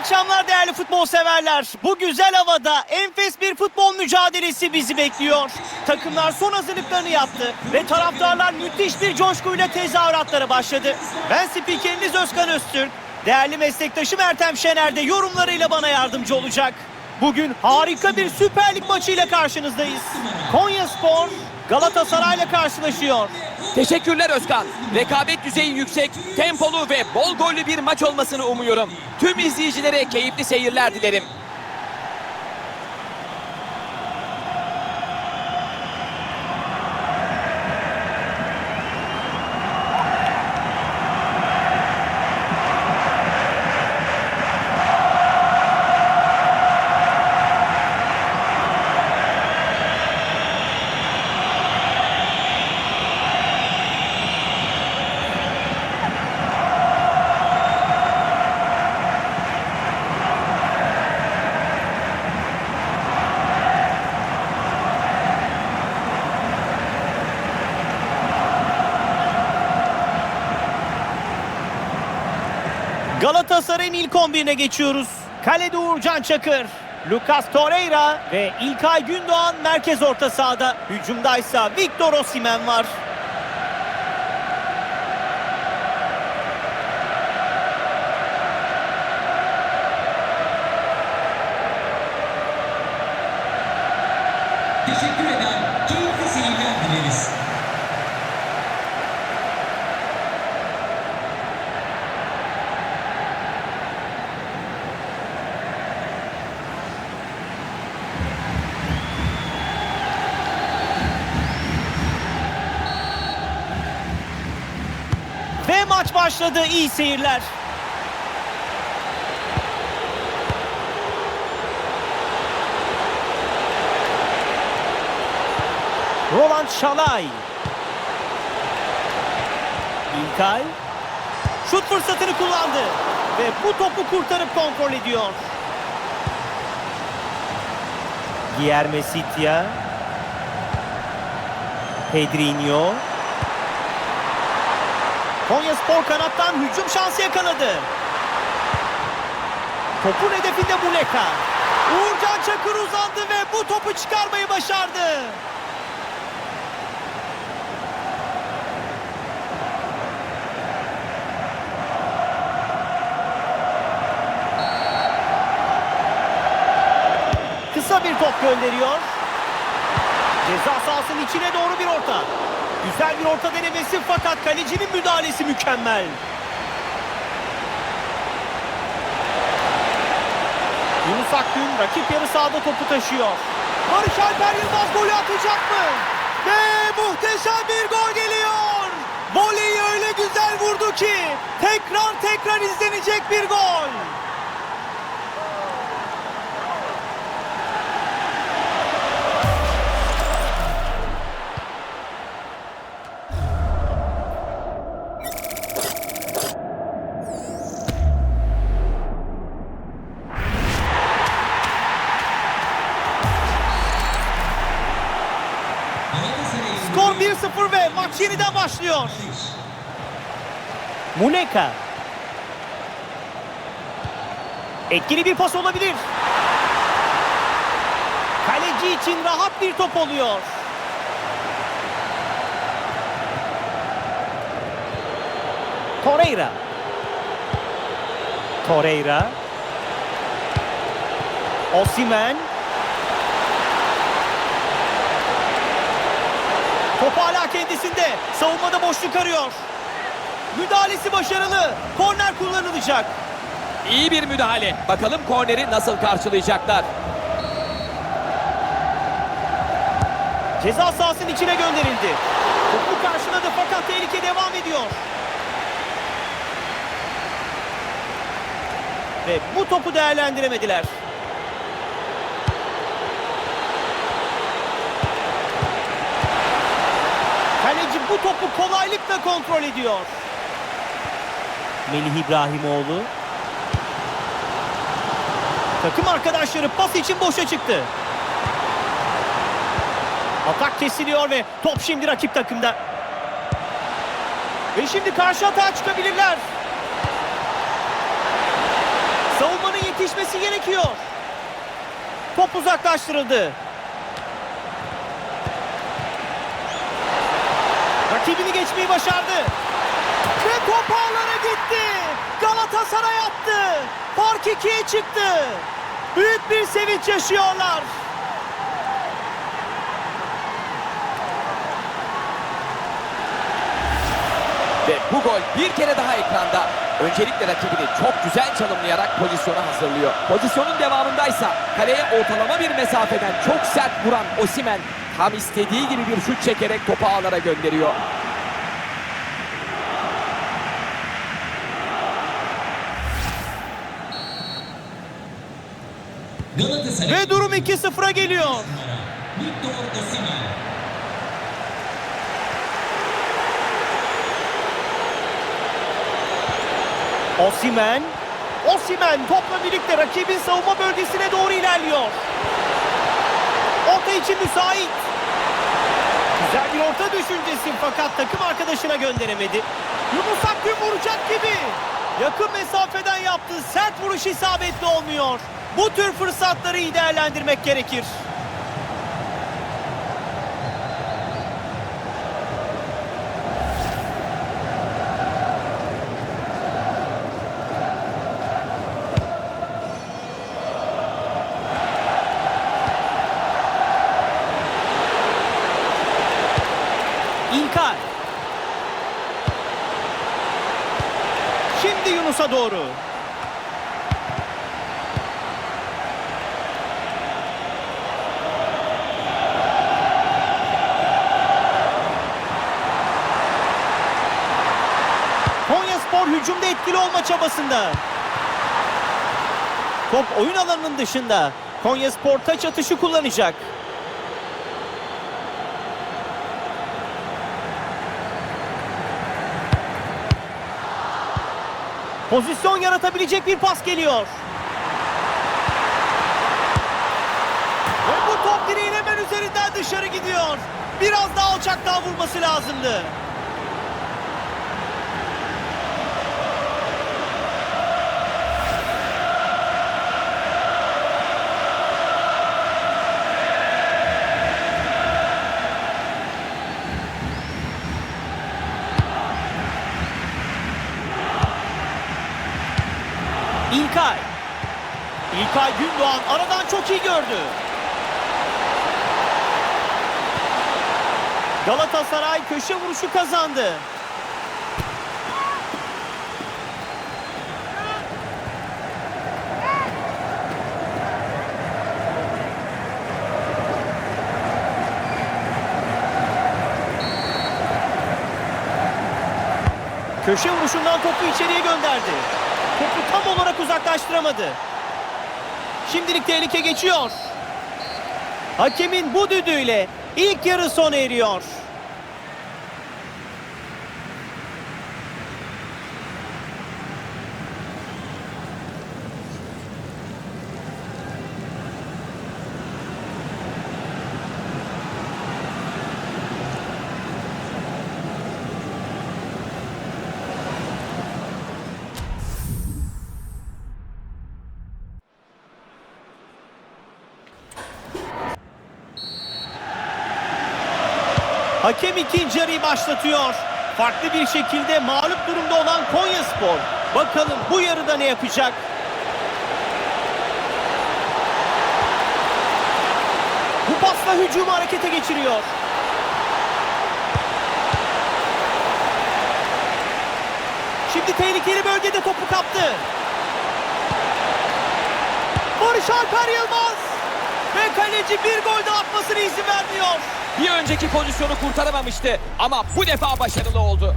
akşamlar değerli futbol severler. Bu güzel havada enfes bir futbol mücadelesi bizi bekliyor. Takımlar son hazırlıklarını yaptı ve taraftarlar müthiş bir coşkuyla tezahüratlara başladı. Ben spikeriniz Özkan Öztürk. Değerli meslektaşım Ertem Şener de yorumlarıyla bana yardımcı olacak. Bugün harika bir Süper Lig maçıyla karşınızdayız. Konya Spor Galatasaray'la karşılaşıyor. Teşekkürler Özkan. Rekabet düzeyi yüksek, tempolu ve bol gollü bir maç olmasını umuyorum. Tüm izleyicilere keyifli seyirler dilerim. Galatasaray'ın ilk 11'ine geçiyoruz. Kalede Uğurcan Çakır, Lucas Torreira ve İlkay Gündoğan merkez orta sahada. Hücumdaysa Victor Osimhen var. Maç başladı. İyi seyirler. Roland Şalay. İlkay. Şut fırsatını kullandı. Ve bu topu kurtarıp kontrol ediyor. Guillermo Sitia. Pedrinho. Konya Spor kanattan hücum şansı yakaladı. Topun hedefinde Muleka. Uğurcan Çakır uzandı ve bu topu çıkarmayı başardı. Kısa bir top gönderiyor. Ceza sahasının içine doğru bir orta. Güzel bir orta denemesi fakat kalecinin müdahalesi mükemmel. Yunus Akgün rakip yarı sahada topu taşıyor. Barış Alper Yılmaz golü atacak mı? Ve muhteşem bir gol geliyor. Voleyi öyle güzel vurdu ki tekrar tekrar izlenecek bir gol. Başlıyor. Muleka. Etkili bir pas olabilir. Kaleci için rahat bir top oluyor. Torreira. Torreira. Osimhen. Top hala kendisinde. Savunmada boşluk arıyor. Müdahalesi başarılı. Korner kullanılacak. İyi bir müdahale. Bakalım korneri nasıl karşılayacaklar. Ceza sahasının içine gönderildi. Topu karşıladı fakat tehlike devam ediyor. Ve bu topu değerlendiremediler. Bu topu kolaylıkla kontrol ediyor. Melih İbrahimoğlu. Takım arkadaşları pas için boşa çıktı. Atak kesiliyor ve top şimdi rakip takımda. Ve şimdi karşı atağa çıkabilirler. Savunmanın yetişmesi gerekiyor. Top uzaklaştırıldı. Rakibini geçmeyi başardı. Ve top gitti. Galatasaray attı. Fark ikiye çıktı. Büyük bir sevinç yaşıyorlar. Ve bu gol bir kere daha ekranda. Öncelikle rakibini çok güzel çalımlayarak pozisyona hazırlıyor. Pozisyonun devamındaysa kaleye ortalama bir mesafeden çok sert vuran Osimen tam istediği gibi bir şut çekerek topu ağlara gönderiyor. Ve durum 2-0'a geliyor. Osimen. Osimen topla birlikte rakibin savunma bölgesine doğru ilerliyor. Orta için müsait. Güzel bir orta düşüncesi fakat takım arkadaşına gönderemedi. Yunus Akgün vuracak gibi. Yakın mesafeden yaptığı sert vuruş isabetli olmuyor. Bu tür fırsatları iyi değerlendirmek gerekir. İlkay. Şimdi Yunus'a doğru. Konya Spor hücumda etkili olma çabasında. Top oyun alanının dışında. Konya Spor taç atışı kullanacak. Pozisyon yaratabilecek bir pas geliyor. Ve bu top direğin hemen üzerinden dışarı gidiyor. Biraz daha alçak daha vurması lazımdı. İlkay. İlkay Gündoğan aradan çok iyi gördü. Galatasaray köşe vuruşu kazandı. Köşe vuruşundan topu içeriye gönderdi. Topu tam olarak uzaklaştıramadı. Şimdilik tehlike geçiyor. Hakemin bu düdüğüyle ilk yarı sona eriyor. Hakem ikinci yarıyı başlatıyor. Farklı bir şekilde mağlup durumda olan Konya Spor. Bakalım bu yarıda ne yapacak? Bu pasla hücumu harekete geçiriyor. Şimdi tehlikeli bölgede topu kaptı. Barış Alper Yılmaz. Ve kaleci bir gol daha atmasına izin vermiyor. Bir önceki pozisyonu kurtaramamıştı ama bu defa başarılı oldu.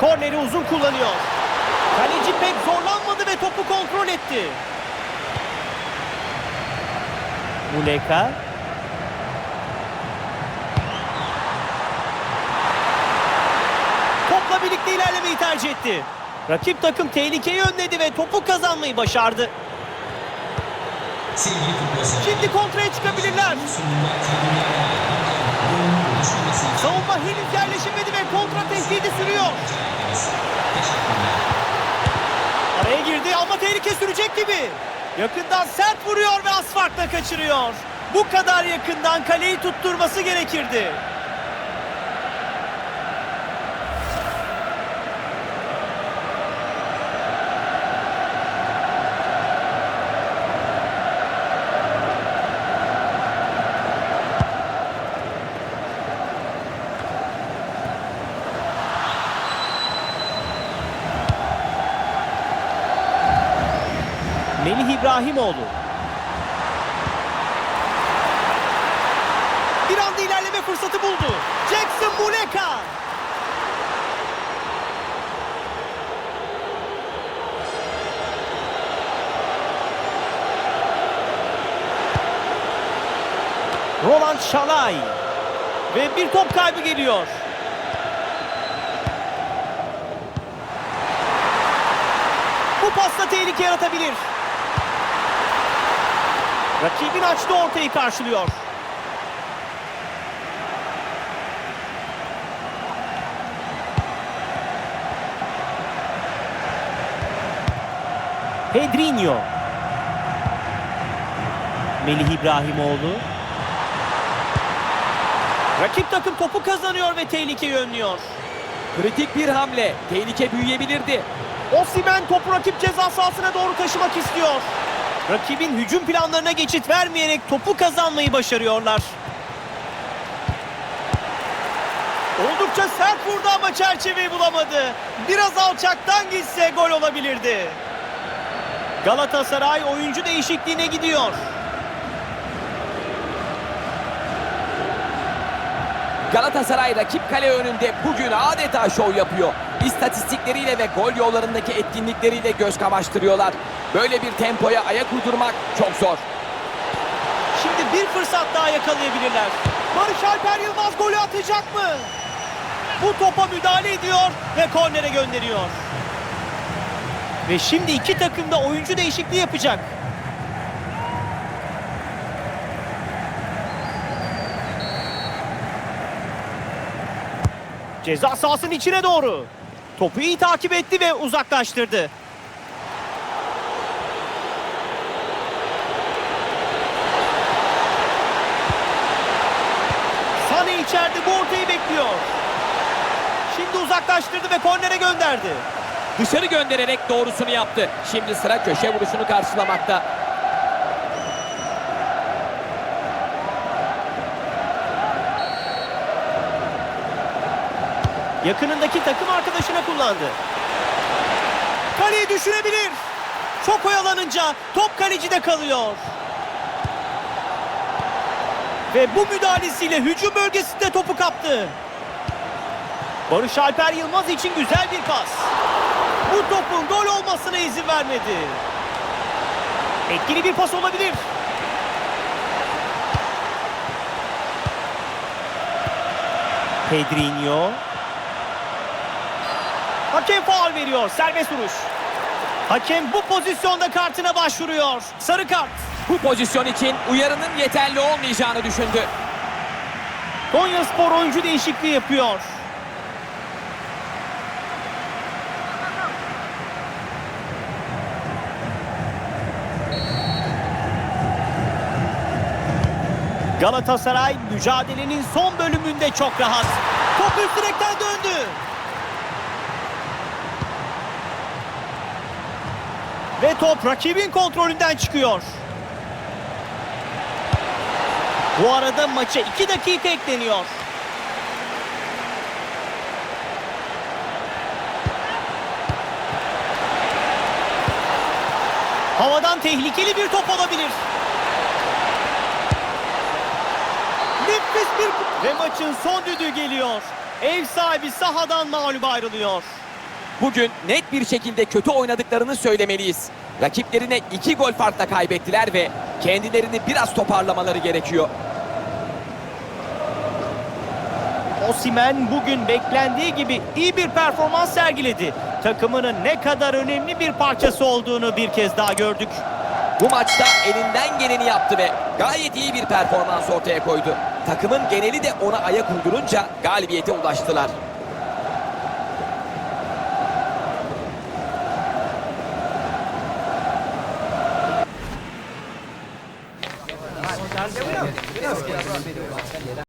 Korneri uzun kullanıyor. Kaleci pek zorlanmadı ve topu kontrol etti. Muleka. Birlikte ilerlemeyi tercih etti. Rakip takım tehlikeyi önledi ve topu kazanmayı başardı. Şimdi kontraya çıkabilirler. Savunma henüz yerleşemedi ve kontra tehdidi sürüyor. Araya girdi ama tehlike sürecek gibi. Yakından sert vuruyor ve az farkla kaçırıyor. Bu kadar yakından kaleyi tutturması gerekirdi. İbrahimoğlu. Bir anda ilerleme fırsatı buldu. Jackson Muleka. Roland Şalay. Ve bir top kaybı geliyor. Bu pasta tehlike yaratabilir. Rakibin açtığı ortayı karşılıyor. Pedrinho. Melih İbrahimoğlu. Rakip takım topu kazanıyor ve tehlikeyi önlüyor. Kritik bir hamle. Tehlike büyüyebilirdi. Osimhen topu rakip ceza sahasına doğru taşımak istiyor. Rakibin hücum planlarına geçit vermeyerek topu kazanmayı başarıyorlar. Oldukça sert vurdu ama çerçeveyi bulamadı. Biraz alçaktan gitse gol olabilirdi. Galatasaray oyuncu değişikliğine gidiyor. Galatasaray rakip kale önünde bugün adeta şov yapıyor. İstatistikleriyle ve gol yollarındaki etkinlikleriyle göz kamaştırıyorlar. Böyle bir tempoya ayak uydurmak çok zor. Şimdi bir fırsat daha yakalayabilirler. Barış Alper Yılmaz golü atacak mı? Bu topa müdahale ediyor ve kornere gönderiyor. Ve şimdi iki takım da oyuncu değişikliği yapacak. Ceza sahasının içine doğru. Topu iyi takip etti ve uzaklaştırdı. Sane içeride bu ortayı bekliyor. Şimdi uzaklaştırdı ve kornere gönderdi. Dışarı göndererek doğrusunu yaptı. Şimdi sıra köşe vuruşunu karşılamakta. Yakınındaki takım arkadaşına kullandı. Kaleyi düşürebilir. Çok oyalanınca top kalecide kalıyor. Ve bu müdahalesiyle hücum bölgesinde topu kaptı. Barış Alper Yılmaz için güzel bir pas. Bu topun gol olmasına izin vermedi. Etkili bir pas olabilir. Pedrinho. Hakem faul veriyor. Serbest vuruş. Hakem bu pozisyonda kartına başvuruyor. Sarı kart. Bu pozisyon için uyarının yeterli olmayacağını düşündü. Konya Spor oyuncu değişikliği yapıyor. Galatasaray mücadelenin son bölümünde çok rahat. Top üst direkten döndü. Ve top rakibin kontrolünden çıkıyor. Bu arada maça 2 dakika ekleniyor. Havadan tehlikeli bir top olabilir. Nefis bir ve maçın son düdüğü geliyor. Ev sahibi sahadan mağlup ayrılıyor. Bugün net bir şekilde kötü oynadıklarını söylemeliyiz. Rakiplerine iki gol farkla kaybettiler ve kendilerini biraz toparlamaları gerekiyor. Osimhen bugün beklendiği gibi iyi bir performans sergiledi. Takımının ne kadar önemli bir parçası olduğunu bir kez daha gördük. Bu maçta elinden geleni yaptı ve gayet iyi bir performans ortaya koydu. Takımın geneli de ona ayak uydurunca galibiyete ulaştılar.